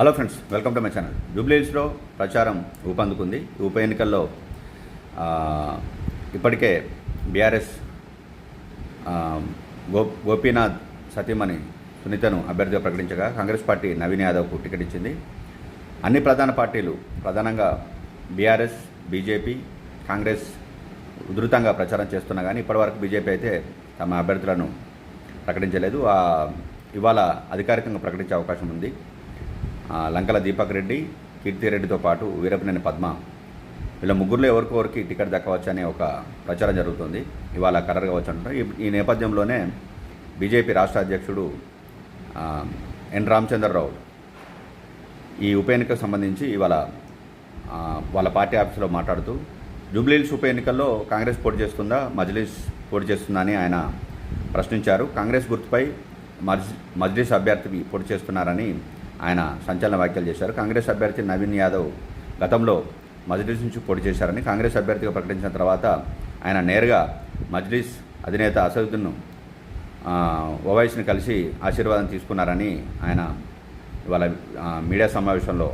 Hello friends welcome to my channel జూబ్లీహిల్స్లో ప్రచారం ఊపందుకుంది. ఉప ఎన్నికల్లో ఇప్పటికే బీఆర్ఎస్ గో గోపీనాథ్ సతీమణి సునీతను అభ్యర్థిగా ప్రకటించగా కాంగ్రెస్ పార్టీ నవీన్ యాదవ్కు టికెట్ ఇచ్చింది. అన్ని ప్రధాన పార్టీలు ప్రధానంగా బీఆర్ఎస్ బీజేపీ కాంగ్రెస్ ఉధృతంగా ప్రచారం చేస్తున్నా కానీ ఇప్పటివరకు బీజేపీ అయితే తమ అభ్యర్థులను ప్రకటించలేదు. ఇవాళ అధికారికంగా ప్రకటించే అవకాశం ఉంది. లంకల దీపక్ రెడ్డి కీర్తిరెడ్డితో పాటు వీరపనేని పద్మ. వీళ్ళ ముగ్గురులో ఎవరికొవరికి టికెట్ దక్కవచ్చు అనే ఒక ప్రచారం జరుగుతుంది. ఇవాళ ఖరారు కావచ్చు అంటారు ఈ- నేపథ్యంలోనే బీజేపీ రాష్ట్ర అధ్యక్షుడు ఎన్ రామచంద్రరావు ఈ ఉప ఎన్నికకు సంబంధించి ఇవాళ వాళ్ళ పార్టీ ఆఫీసులో మాట్లాడుతూ జూబ్లీహిల్స్ ఉప ఎన్నికల్లో కాంగ్రెస్ పోటీ చేస్తుందా? మజ్లిస్ పోటీ చేస్తుందా? అని ఆయన ప్రశ్నించారు. కాంగ్రెస్ గుర్తుపై మజ్ మజ్లిస్ అభ్యర్థి పోటీ చేస్తున్నారని ఆయన సంచలన వ్యాఖ్యలు చేశారు. కాంగ్రెస్ అభ్యర్థి నవీన్ యాదవ్ గతంలో మజ్లీస్ నుంచి పోటీ చేశారని కాంగ్రెస్ అభ్యర్థిగా ప్రకటించిన తర్వాత ఆయన నేరుగా మజ్లీస్ అధినేత అసదుద్దీన్ ఆ, ఓవైసీని కలిసి ఆశీర్వాదం తీసుకున్నారని ఆయన ఇవాళ మీడియా సమావేశంలో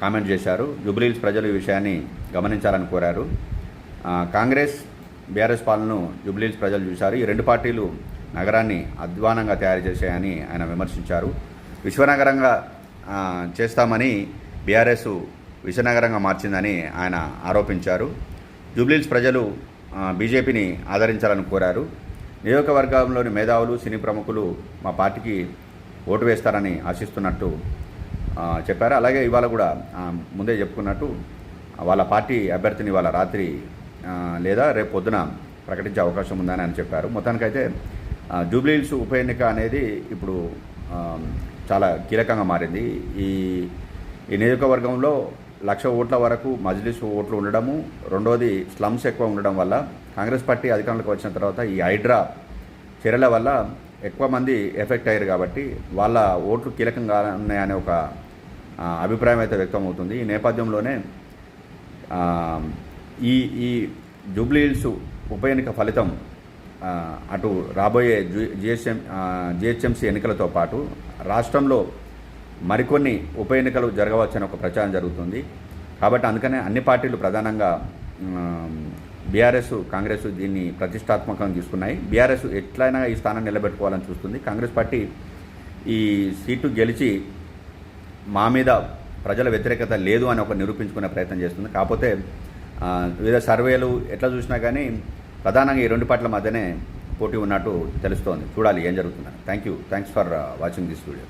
కామెంట్ చేశారు. జుబ్లీల్స్ ప్రజలు ఈ విషయాన్ని గమనించాలని కోరారు. కాంగ్రెస్ బీఆర్ఎస్ పాలనను జుబ్లీల్స్ ప్రజలు చూశారు. ఈ రెండు పార్టీలు నగరాన్ని అధ్వానంగా తయారు చేశాయని ఆయన విమర్శించారు. విశ్వనగరంగా చేస్తామని బీఆర్ఎస్ విశ్వనగరంగా మార్చిందని ఆయన ఆరోపించారు. జూబ్లీహిల్స్ ప్రజలు బీజేపీని ఆదరించాలని కోరారు. నియోజకవర్గంలోని మేధావులు సినీ ప్రముఖులు మా పార్టీకి ఓటు వేస్తారని ఆశిస్తున్నట్టు చెప్పారు. అలాగే ఇవాళ కూడా ముందే చెప్పుకున్నట్టు వాళ్ళ పార్టీ అభ్యర్థిని ఇవాళ రాత్రి లేదా రేపు పొద్దున ప్రకటించే అవకాశం ఉందని ఆయన చెప్పారు. మొత్తానికైతే జూబ్లీహిల్స్ ఉప ఎన్నిక అనేది ఇప్పుడు చాలా కీలకంగా మారింది. ఈ ఈ నియోజకవర్గంలో లక్ష ఓట్ల వరకు మజ్లిస్ ఓట్లు ఉండడము రెండోది స్లమ్స్ ఎక్కువ ఉండడం వల్ల కాంగ్రెస్ పార్టీ అధికారంలోకి వచ్చిన తర్వాత ఈ హైడ్రా చర్యల వల్ల ఎక్కువ మంది ఎఫెక్ట్ అయ్యారు కాబట్టి వాళ్ళ ఓట్లు కీలకంగా ఉన్నాయనే ఒక అభిప్రాయం అయితే వ్యక్తం అవుతుంది ఈ నేపథ్యంలోనే ఈ ఈ జూబ్లీ హిల్స్ ఉప ఎన్నిక ఫలితం అటు రాబోయే జిహెచ్ఎం జిహెచ్ఎంసీ ఎన్నికలతో పాటు రాష్ట్రంలో మరికొన్ని ఉప ఎన్నికలు జరగవచ్చని ఒక ప్రచారం జరుగుతుంది. కాబట్టి అందుకనే అన్ని పార్టీలు ప్రధానంగా బీఆర్ఎస్ కాంగ్రెస్ దీన్ని ప్రతిష్టాత్మకంగా తీసుకున్నాయి. బీఆర్ఎస్ ఎట్లయినా ఈ స్థానాన్ని నిలబెట్టుకోవాలని చూస్తుంది. కాంగ్రెస్ పార్టీ ఈ సీటు గెలిచి మా మీద ప్రజల వ్యతిరేకత లేదు అని ఒక నిరూపించుకునే ప్రయత్నం చేస్తుంది. కాకపోతే వివిధ సర్వేలు ఎట్లా చూసినా కానీ ప్రధానంగా ఈ రెండు పార్టీల మధ్యనే పోటీ ఉన్నట్టు తెలుస్తోంది. చూడాలి ఏం జరుగుతుందని. Thank you thanks for watching this video